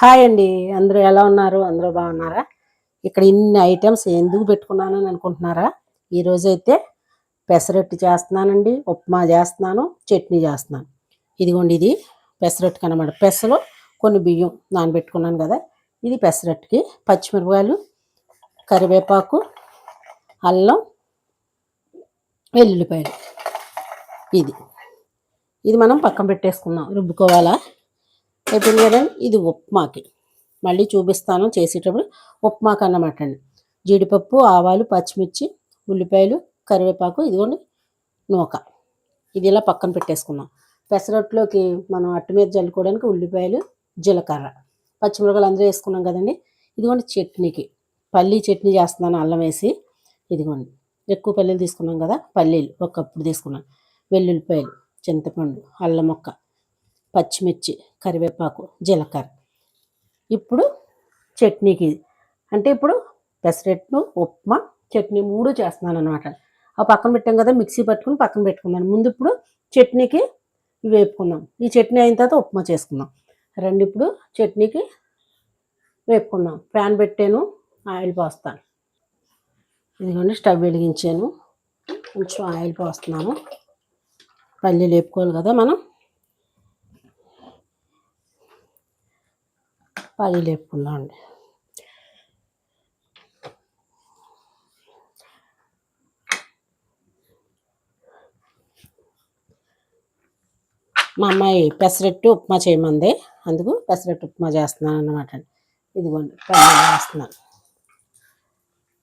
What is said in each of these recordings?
Hi అండి. అందరూ ఎలా ఉన్నారు? అందరూ బాగున్నారా? ఇక్కడ ఇన్ని ఐటమ్స్ ఎందుకు పెట్టుకున్నానని అనుకుంటున్నారా? ఈరోజు అయితే పెసరట్టు చేస్తున్నానండి. ఉప్మా చేస్తున్నాను. చట్నీ చేస్తున్నాను. ఇదిగోండి ఇది పెసరట్టుకి అనమాట పెసలు కొన్ని బియ్యం నానబెట్టుకున్నాను కదా. ఇది పెసరట్టుకి పచ్చిమిరపకాయలు కరివేపాకు అల్లం వెల్లుల్లిపాయలు. ఇది. ఇది మనం పక్కన పెట్టేసుకున్నాం రుబ్బుకోవాలా? అయిపోయింది కదండి ఇది ఉప్మాకి. మళ్ళీ చూపిస్తాను చేసేటప్పుడు ఉప్మాకి అన్నమాట అండి. జీడిపప్పు ఆవాలు పచ్చిమిర్చి ఉల్లిపాయలు కరివేపాకు ఇదిగోండి నూక. ఇది ఇలా పక్కన పెట్టేసుకున్నాం పెసరట్లోకి మనం అట్టు మీద జల్లుకోవడానికి ఉల్లిపాయలు జీలకర్ర. పచ్చిమిరపకాయలు అందరూ వేసుకున్నాం కదండి. ఇదిగోండి చట్నీకి. పల్లీ చట్నీ చేస్తున్నాను అల్లం వేసి. ఇదిగోండి. ఎక్కువ పల్లీలు తీసుకున్నాం కదా పల్లీలు ఒక కప్పుడు తీసుకున్నాను వెల్లుల్లిపాయలు చింతపండు అల్లం మొక్క. పచ్చిమిర్చి కరివేపాకు జీలకర్ర. ఇప్పుడు చట్నీకి అంటే ఇప్పుడు పెసరెట్ను ఉప్మా చట్నీ మూడు చేస్తున్నాను అనమాట ఆ పక్కన పెట్టాం కదా మిక్సీ పట్టుకుని పక్కన పెట్టుకున్నాను ముందు ఇప్పుడు చట్నీకి వేపుకుందాం. ఈ చట్నీ అయిన తర్వాత ఉప్మా చేసుకుందాం. రెండు ఇప్పుడు చట్నీకి వేపుకుందాం. ప్యాన్ పెట్టాను ఆయిల్ పోస్తాను. ఇదిగోండి స్టవ్ వెలిగించాను. కొంచెం ఆయిల్ పోస్తున్నాను. పల్లీలు వేపుకోవాలి కదా మనం. పల్లీలు వేపుకుందాం అండి మా అమ్మాయి పెసరట్టు ఉప్మా చేయమంది అందుకు పెసరట్టు ఉప్మా చేస్తున్నాను అన్నమాట ఇదిగోండి పల్లీలు వేస్తున్నాను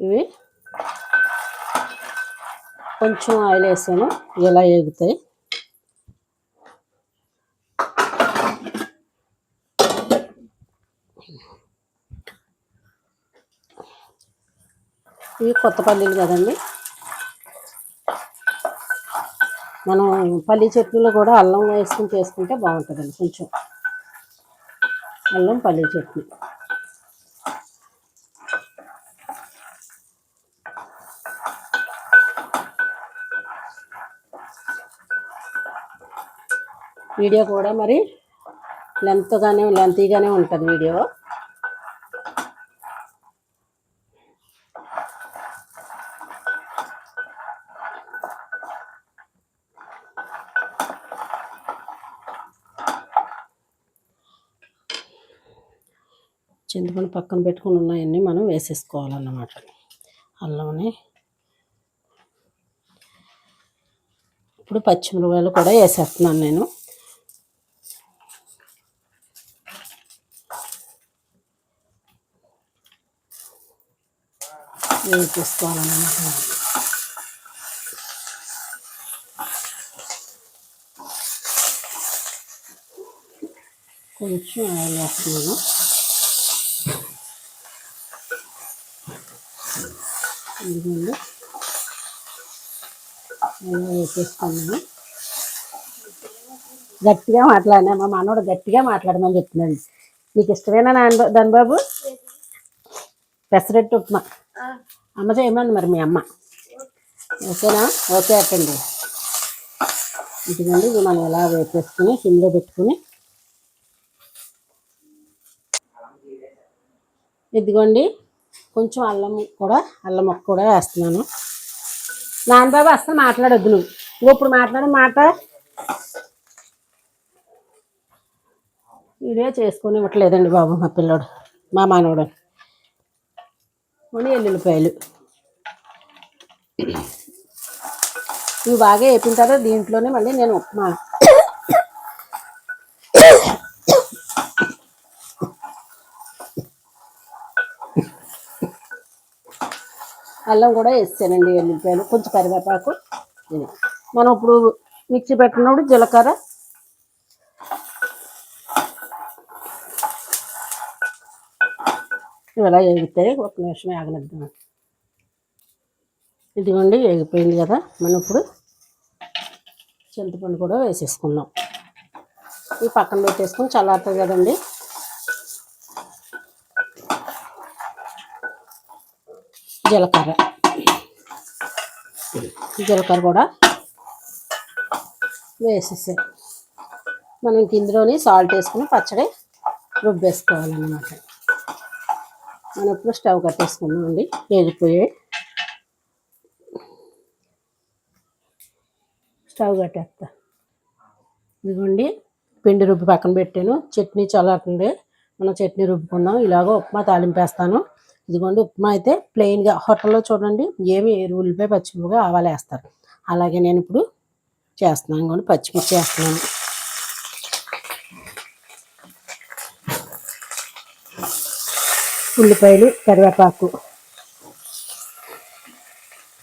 ఇవి కొంచెం ఆయిల్ వేసాను ఇలా ఎగుతాయి. ఇవి కొత్త పల్లీలు కదండి. మనం పల్లీ చట్నీలో కూడా అల్లం వేసుకుని చేసుకుంటే బాగుంటుందండి కొంచెం. అల్లం పల్లీ చట్నీ వీడియో కూడా మరి లెంత్గానే లెంతీగానే ఉంటుంది వీడియో. చింతపండు పక్కన పెట్టుకుని ఉన్నాయన్నీ మనం వేసేసుకోవాలన్నమాట. అల్లంని. ఇప్పుడు పచ్చిమిరపకాయలు కూడా వేసేస్తున్నాను నేను. వేసేసుకోవాలన్నమాట కొంచెం ఆయిల్ వేస్తున్నాను. ఇదిగోండి. అలా వేసేసుకున్నాను గట్టిగా మాట్లాడినా మా మనోడు గట్టిగా మాట్లాడమని చెప్తున్నాడు. నీకు ఇష్టమేనా నాన్న ధనబాబు? పెసరట్టు ఉప్మా. అమ్మ చేయమని మరి మీ అమ్మ. ఓకేనా? ఓకే అట్టండి. ఇదిగోండి ఇది మనం ఎలా వేసేసుకుని సిమ్లో పెట్టుకుని ఇదిగోండి కొంచెం అల్లం కూడా అల్లం మొక్క కూడా వేస్తున్నాను. నాన్నబాబు అస్సలు మాట్లాడొద్దు నువ్వు. నువ్వు ఇప్పుడు మాట్లాడే మాట ఇదే చేసుకొని ఇవ్వట్లేదండి బాబు మా పిల్లోడు మా మానవుడు. కొన్ని ఎల్లుల్లిపాయలు. ఇవి బాగా వేపిన తర్వాత దీంట్లోనే మళ్ళీ నేను ఉప్మా అల్లం కూడా వేస్తానండి ఎల్లిపాయలు. కొంచెం కరివేపాకు. ఇది. మనం ఇప్పుడు మిక్సీ పెట్టినప్పుడు జీలకర్ర. ఇలా ఎగుతాయి ఒక నిమిషం ఆగనిద్దాం. ఇదిగోండి ఎగిపోయింది కదా. మనం ఇప్పుడు చింతపండు కూడా వేసేసుకుందాం. ఈ పక్కన పెట్టేసుకుని చల్లారుతుంది కదండి. జీలకర్ర. జీలకర్ర కూడా వేసేసాయి మనం ఇంక ఇందులోని సాల్ట్ వేసుకుని పచ్చడి రుబ్బేసుకోవాలన్నమాట. మనం ఇప్పుడు స్టవ్ కట్టేసుకున్నామండి. అండి స్టవ్ కట్టేస్తా. ఇదిగోండి. పిండి రుబ్బి పక్కన పెట్టాను. చట్నీ చల్లారుతుంది. మనం చట్నీ రుబ్బుకుందాం. ఇలాగో ఉప్మా తాలింపేస్తాను ఇదిగోండి ఉప్మా అయితే ప్లెయిన్గా హోటల్లో చూడండి ఏమి ఉల్లిపాయ పచ్చిమిరపకాయ ఆవాలు వేస్తారు. అలాగే నేను ఇప్పుడు చేస్తున్నాను ఇదిగోండి పచ్చిమిర్చి వేస్తున్నాను. ఉల్లిపాయలు కరివేపాకు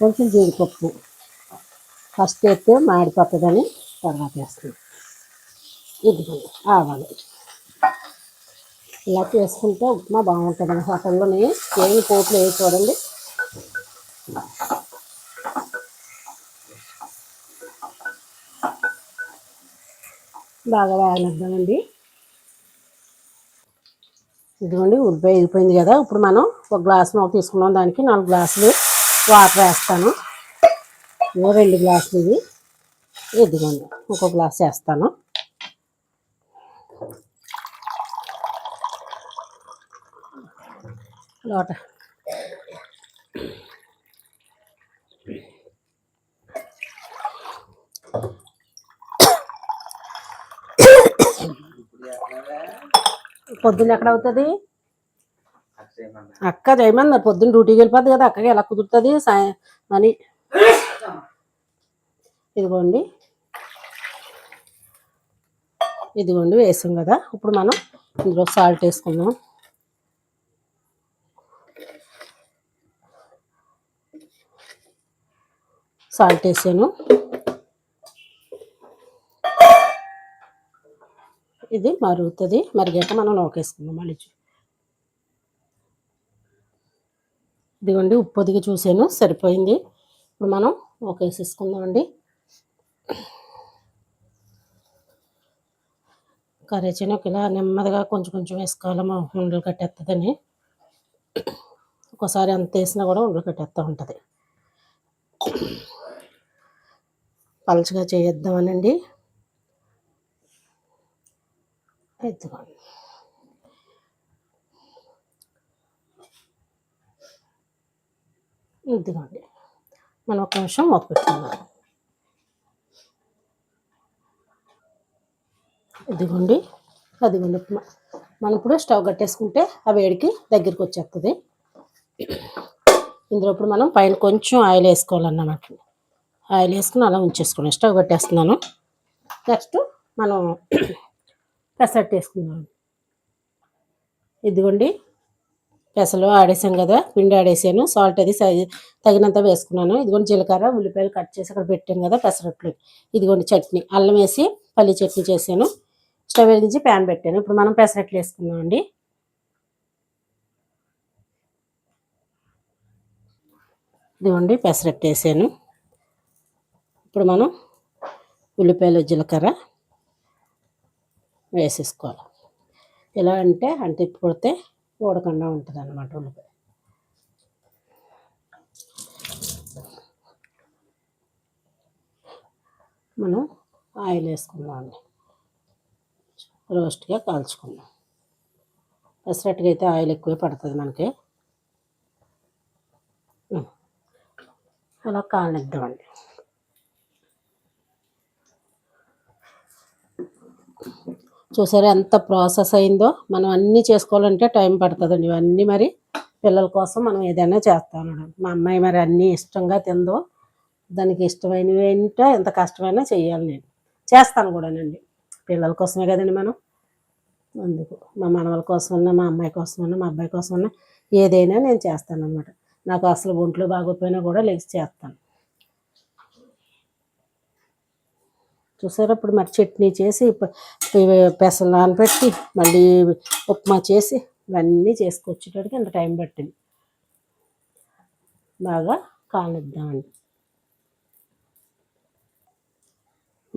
కొంచెం జీడిపప్పు ఫస్ట్ వేస్తే మాడిపోతుందని తర్వాత వేస్తాను. ఇదిగోండి ఆవాలు. ఇలా చేసుకుంటే ఉప్మా బాగుంటుంది. హోటల్లోని ఏమి పోట్లు వేసి చూడండి. బాగా వేగనిద్దామండి ఇదిగోండి ఉల్లిపాయ అయిపోయింది కదా. ఇప్పుడు మనం ఒక గ్లాస్ మాకు తీసుకున్నాం. దానికి నాలుగు గ్లాసులు వాటర్ వేస్తాను. ఇదిగో రెండు గ్లాసులు ఇవి. ఇదిగోండి ఇంకో గ్లాస్ వేస్తాను. లోట పొద్దున్న ఎక్కడ అవుతుంది? అక్క చేయమన్నారు పొద్దున్న డ్యూటీకి వెళ్ళిపోద్ది కదా అక్కకి ఎలా కుదురుతుంది? సాయ అని ఇదిగోండి. ఇదిగోండి వేసాం కదా. ఇప్పుడు మనం ఇందులో సాల్ట్ వేసుకుందాం. సాల్ట్ వేసాను. ఇది మరుగుతుంది. మరిగాక మనం నోకేసుకుందాం మళ్ళీ ఇదిగోండి ఉప్పు ఒదిగి చూసాను. సరిపోయింది. ఇప్పుడు మనం ఒకేసేసుకుందామండి కర్రీ ఒక ఇలా నెమ్మదిగా కొంచెం కొంచెం వేసుకోవాలి. మా ఉండలు కట్టేస్తుందని ఒక్కోసారి అంత వేసినా కూడా ఉండలు కట్టేస్తూ ఉంటుంది. పలుచగా చేద్దామనండి ఎత్తుకోండి ఇదిగోండి. మనం ఒక నిమిషం మూత పెట్టుకుందాం. ఇదిగోండి. అదిగోండి. మనం ఇప్పుడు స్టవ్ కట్టేసుకుంటే ఆ వేడికి దగ్గరికి వచ్చేస్తుంది ఇందులో ఇప్పుడు మనం పైన కొంచెం ఆయిల్ వేసుకోవాలన్నమాట. ఆయిల్ వేసుకుని అలా ఉంచేసుకున్నాం స్టవ్ పెట్టేస్తున్నాను నెక్స్ట్ మనం పెసరట్టు వేసుకుందాం. ఇదిగోండి. పెసలు ఆడేసాం కదా పిండి ఆడేసాను. సాల్ట్ అది తగినంత వేసుకున్నాను. ఇదిగోండి జీలకర్ర ఉల్లిపాయలు కట్ చేసి అక్కడ పెట్టాను కదా పెసరట్లు ఇదిగోండి చట్నీ. అల్లం వేసి పల్లి చట్నీ చేశాను. స్టవ్ వెలిగించి ప్యాన్ పెట్టాను. ఇప్పుడు మనం పెసరట్లు వేసుకుందాం అండి. ఇదిగోండి పెసరట్టు వేసాను. ఇప్పుడు మనం ఉల్లిపాయలు జీలకర్ర వేసేసుకోవాలి. ఎలా అంటే అంటే పుడితే ఊడకుండా ఉంటుంది అన్నమాట ఉల్లిపాయ. మనం ఆయిల్ వేసుకుందామండి. రోస్ట్గా కాల్చుకుందాం. పెసరట్టుగా అయితే ఆయిల్ ఎక్కువ పడుతుంది మనకి. అలా కాలనిద్దామండి. చూసారా ఎంత ప్రాసెస్ అయిందో? మనం అన్నీ చేసుకోవాలంటే టైం పడుతుందండి. ఇవన్నీ మరి పిల్లల కోసం మనం ఏదైనా చేస్తాం మేడం మా అమ్మాయి మరి అన్నీ ఇష్టంగా తిందో దానికి ఇష్టమైనవి ఏంటో ఎంత కష్టమైనా చేయాలి నేను. చేస్తాను కూడానండి. పిల్లల కోసమే కదండి మనం. అందుకు మా మనవల కోసమన్నా మా అమ్మాయి కోసమన్నా మా అబ్బాయి కోసమన్నా ఏదైనా నేను చేస్తాను అనమాట నాకు అసలు ఒంట్లో బాగోపోయినా కూడా లేచి చేస్తాను. చూసారా ఇప్పుడు మరి చట్నీ చేసి పెసలు నానబెట్టి మళ్ళీ ఉప్మా చేసి ఇవన్నీ చేసుకొచ్చేటప్పటికి ఎంత టైం పట్టింది. బాగా కానిద్దామండి.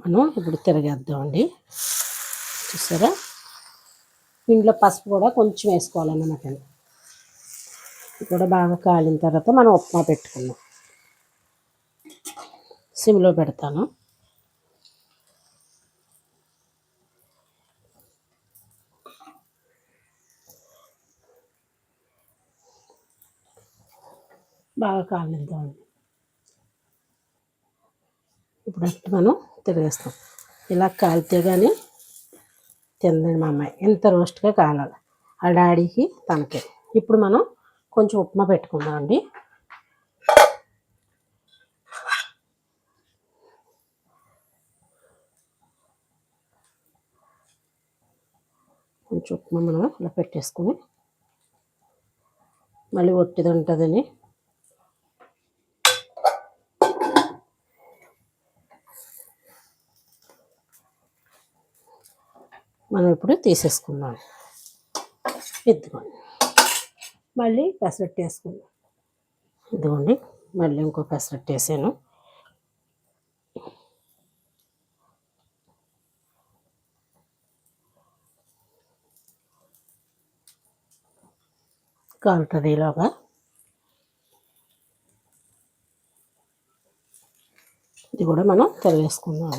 మనం ఇప్పుడు తిరగేద్దామండి. చూసారా? ఇంట్లో పసుపు కూడా కొంచెం వేసుకోవాలన్నమాట ఇది కూడా బాగా కాలిన తర్వాత మనం ఉప్మా పెట్టుకుందాం. సిమ్లో పెడతాను. బాగా కాలనిద్దామండి ఇప్పుడు అట్టు మనం తిరిగేస్తాం. ఇలా కాలితే కానీ తిందండి మా అమ్మాయి. ఇంత రోస్ట్గా కాలాలి. ఆ డాడీకి తనకి. ఇప్పుడు మనం కొంచెం ఉప్మా పెట్టుకుందామండి కొంచెం ఉప్మా మనం ఇలా పెట్టేసుకుని మళ్ళీ ఒట్టిది ఉంటుందని మనం ఇప్పుడు తీసేసుకుందాం. ఇదిగోండి. మళ్ళీ పెసరట్టు వేసుకుందాం. ఇదిగోండి మళ్ళీ ఇంకో పెసరట్టు వేసాను. కాలుతుంది ఇలాగా ఇది కూడా మనం తెలివేసుకుందాం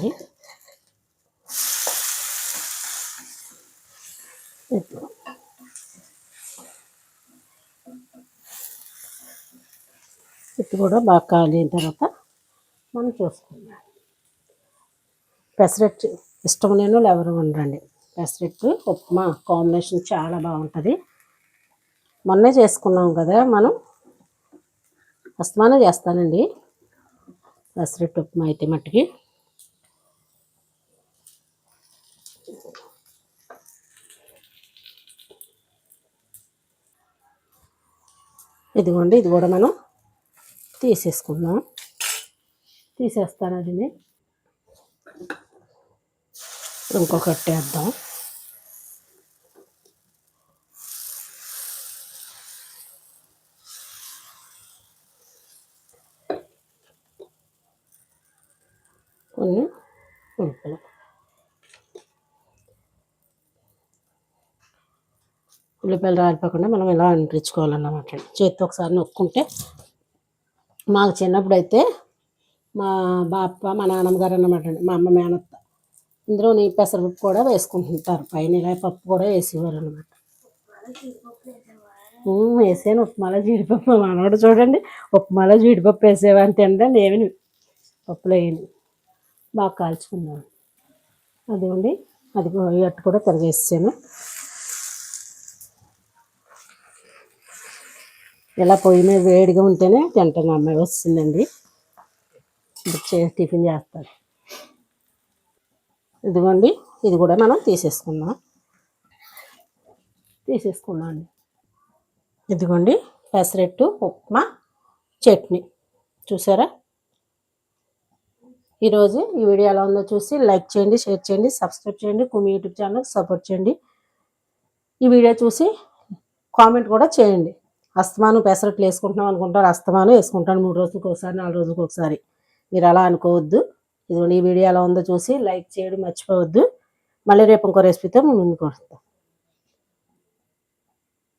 ఇప్పుడు ఇది కూడా బాగా కాలిన తర్వాత మనం చూసుకుందాం. పెసరట్టు ఇష్టం లేని వాళ్ళు ఎవరు ఉండరండి. పెసరట్టు ఉప్మా కాంబినేషన్ చాలా బాగుంటుంది. మొన్నే చేసుకున్నాం కదా మనం. అస్తమానం చేస్తానండి. పెసరట్టు ఉప్మా అయితే మట్టుకి. ఇదిగోండి ఇది కూడా మనం తీసేసుకుందాం. తీసేస్తాను అది ఇంకొకటి వేద్దాం. కొన్ని ఉల్లిపాయలు ఉల్లిపాయలు రాలిపోకుండా మనం ఇలా అంటించుకోవాలన్నమాట. చేతితో ఒకసారి నొక్కుంటే మాకు చిన్నప్పుడు అయితే మా బాప్ప మా నాన్నమ్మ గారు అన్నమాట అండి. మా అమ్మ మేనత్త ఇందులో నీ పెసరపప్పు కూడా వేసుకుంటుంటారు. పైన ఇలా పప్పు కూడా వేసేవారు అనమాట వేసాను. ఉప్మాలో జీడిపప్పు. మా మనవాడు చూడండి ఉప్మాలో జీడిపప్పు వేసేవని తింటే ఏమి పప్పులు వేయను బాగా కాల్చుకున్నాను. అదేమండి అది అట్టు కూడా తిరగేసాను ఇలా పొయ్యి మీద వేడిగా ఉంటేనే తింటాను అమ్మాయి వస్తుందండి. టిఫిన్ చేస్తారు. ఇదిగోండి ఇది కూడా మనం తీసేసుకుందాం. తీసేసుకున్నాం అండి. ఇదిగోండి పెసరెట్టు ఉప్మా చట్నీ. చూసారా? ఈరోజు ఈ వీడియో ఎలా ఉందో చూసి లైక్ చేయండి షేర్ చేయండి సబ్స్క్రైబ్ చేయండి కుమి యూట్యూబ్ ఛానల్ సపోర్ట్ చేయండి. ఈ వీడియో చూసి కామెంట్ కూడా చేయండి. అస్తమానం పెసరట్లు వేసుకుంటున్నాం అనుకుంటారు అస్తమానం వేసుకుంటాను మూడు రోజులకు ఒకసారి నాలుగు రోజులకు ఒకసారి. మీరు అలా అనుకోవద్దు. ఇదిగోండి ఈ వీడియో ఎలా ఉందో చూసి లైక్ చేయడం మర్చిపోవద్దు. మళ్ళీ రేపు ఇంకో రెసిపీతో మేము ముందుకు వస్తాం.